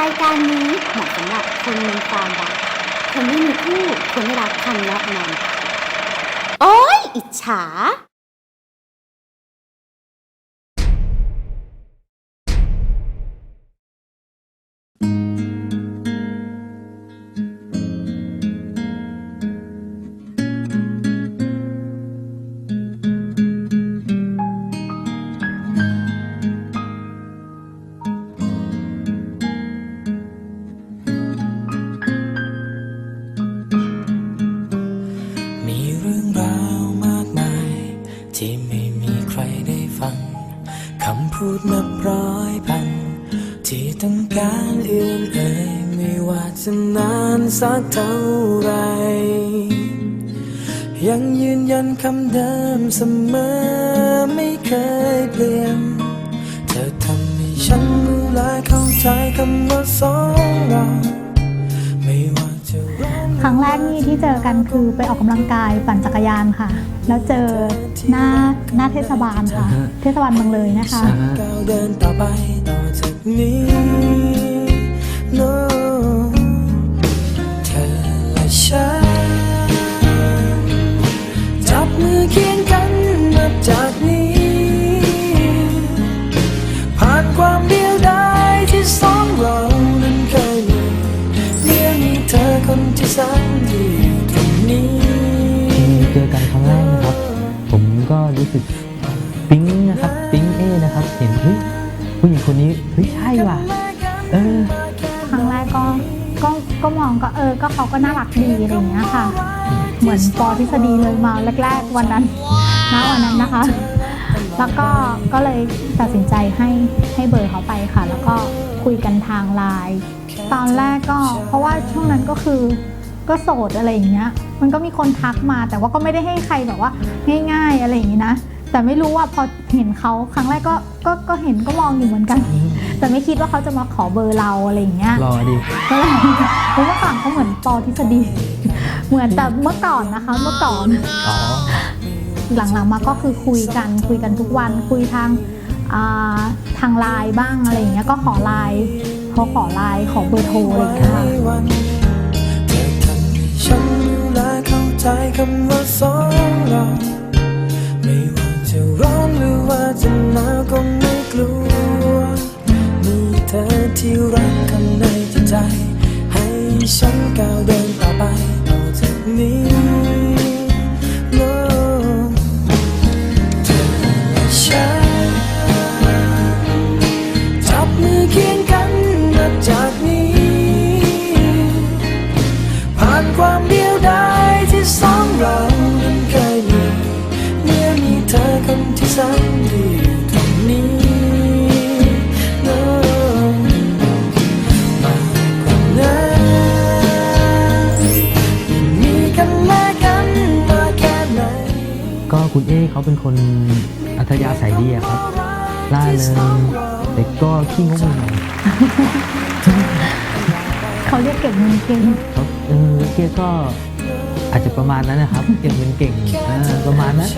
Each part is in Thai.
รายการนี้เหมาะสำหรับคนมีความรัก คนไม่มีคู่คนรไม่รักคำแนะนำโอ๊ยอิจฉา พูดนับร้อยพัน ที่ต้องการเอื้อนเอ่ยไม่ว่าจะนานสักเท่าไร ยังยืนยันคำเดิมเสมอไม่เคยเปลี่ยน เธอทำให้ฉันรู้และเข้าใจคำว่าสอง ครั้งแรกนี่ที่เจอกันคือไปออกกำลังกายปั่นจักรยานค่ะ แล้วเจอหน้าหน้าเทศบาลค่ะ เทศบาลเมืองเลยนะคะก้าวเดินต่อไปต่อจากนี้ no เธอและฉันจับมือเคียง มีเธอคนที่แสนดีตรงนี้เจอกันครั้งแรกนะครับ ผมก็รู้สึกปิ๊งนะครับ ปิ๊งเอนะครับ เห็นเฮ้ยผู้หญิงคนนี้เฮ้ยใช่ว่ะ เออ ครั้งแรกก็ก็ก็มองก็เออ ก็เขาก็น่ารักดีอะไรอย่างเงี้ยค่ะ เหมือนปอทฤษฎีเลยมาแรก ๆ วันนั้นนะวันนั้นนะคะ แล้วก็ก็เลยตัดสินใจให้ให้เบอร์เขาไปค่ะ แล้วก็คุยกันทางไลน์ตอนแรกก็เพราะว่าช่วงนั้นก็คือก็โสดอะไรอย่างเงี้ย มันก็มีคนทักมาแต่ว่าก็ไม่ได้ให้ใครแบบว่าง่ายๆอะไรอย่างงี้นะ แต่ไม่รู้ว่าพอเห็นเขาครั้งแรกก็ก็ก็เห็นก็มองอยู่เหมือนกัน แต่ไม่คิดว่าเขาจะมาขอเบอร์เราอะไรอย่างเงี้ยรอดิก็เลยเพราะเมื่อก่อนเขาเหมือนปอทฤษฎี เหมือนแต่เมื่อก่อนนะคะ เมื่อก่อนอ๋อ หลังๆมาก็คือคุยกันคุยกันทุกวันคุยทางาทางไลน์บ้างอะไรอย่างเงี้ยก็ขอไลน์เขาขอไลน์ขอเบอร์โทรอะไรอย่างเงี้ยค่ะใจคำว่าสองเราไม่ว่าจะร้อนหรือว่าจะหนาวก็ไม่กลัวมีเธอที่รักข้างในใจ ให้ฉันก้าวเดิน ก็คุณเอเขาเป็นคนอัธยาศัยดีอะครับล่าเริงแต่ก็ขี้งกหน่อยเขาเรียกเก่งเงินเก่งเขาเออเกียก็อาจจะประมาณนั้นนะครับ เก่งเป็นเก่งอ่าประมาณนั้น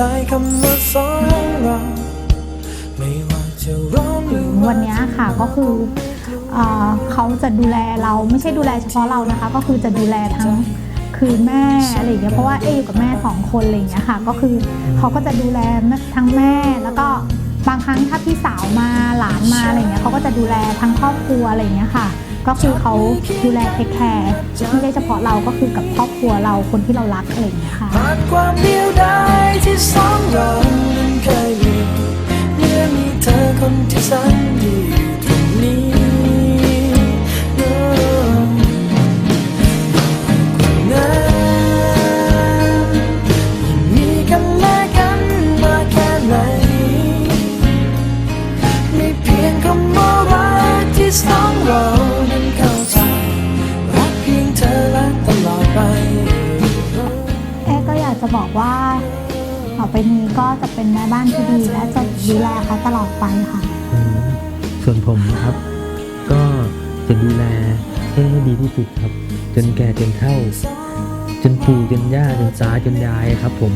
ใจคำว่าสองเราไม่ว่าจะร้อนหรือวันนี้ค่ะก็คือเขาจะดูแลเราไม่ใช่ดูแลเฉพาะเรานะคะ ก็คือจะดูแลทั้งคือแม่อะไรอย่างเงี้ยเพราะว่าเออยู่กับแม่สองคนอะไรอย่างเงี้ยค่ะ ก็คือเขาก็จะดูแลทั้งแม่แล้วก็บางครั้งถ้าพี่สาวมาหลานมาอะไรอย่างเงี้ยเขาก็จะดูแลทั้งครอบครัวอะไรอย่างเงี้ยค่ะ ก็คือเขาดูแลเทคแคร์ไม่ได้เฉพาะเราก็คือกับครอบครัวเราคนที่เรารักอะไรองเงี้ยค่ะผ่านความเดียวดายที่สองเรานั้นเคยมีเมื่อมีเธอคนที่แสนดีตรงนี้ No มากกว่า บอกว่าต่อไปนี้ก็จะเป็นแม่บ้านที่ดีและจะดูแลเขาตลอดไปค่ะ ส่วนผมนะครับ ก็จะดูแลเอ้ให้ดีที่สุดครับ จนแก่จนเฒ่า จนปู่จนย่าจนตาจนยายครับผม